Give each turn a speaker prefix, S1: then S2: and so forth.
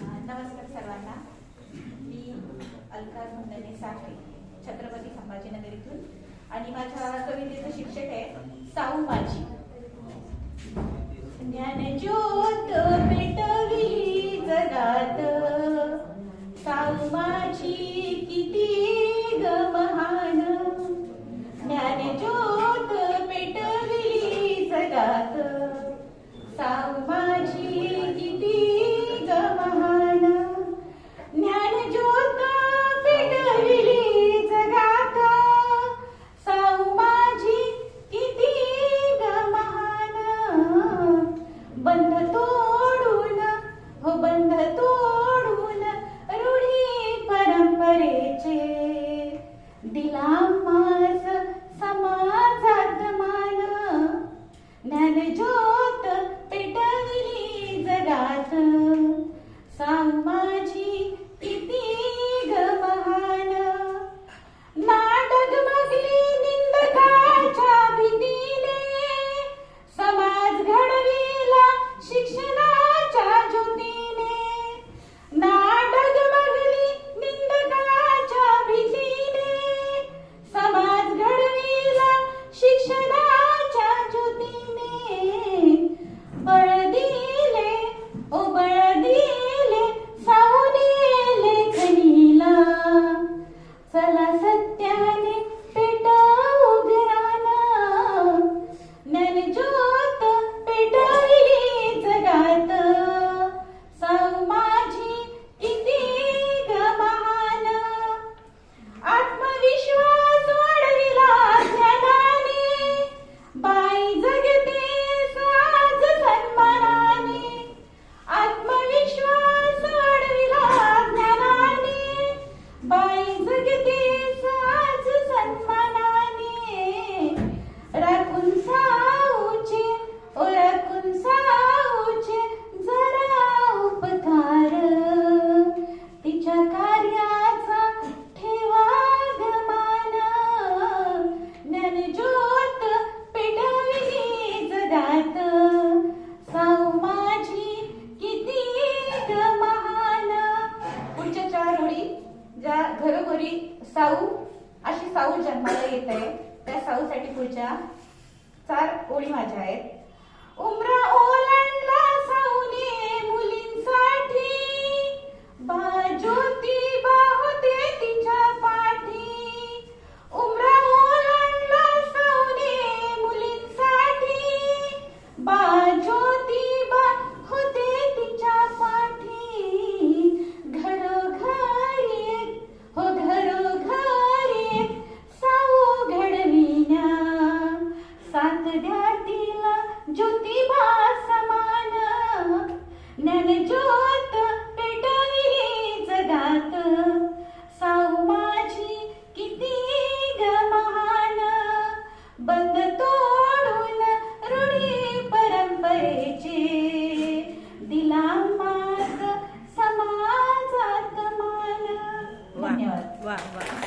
S1: नमस्कार सर्वांना. मी अलका मुंदने साखरे छत्रपती संभाजीनगर इथून आणि माझ्या कवितेचं शिक्षक आहे साऊ माझी ज्ञान ज्योत Lại. सांग माझी साऊ अशी साऊ जन्माला येत. आहे त्या साऊसाठी पुढच्या चार ओळी माझ्या आहेत. उमरा ओला 万万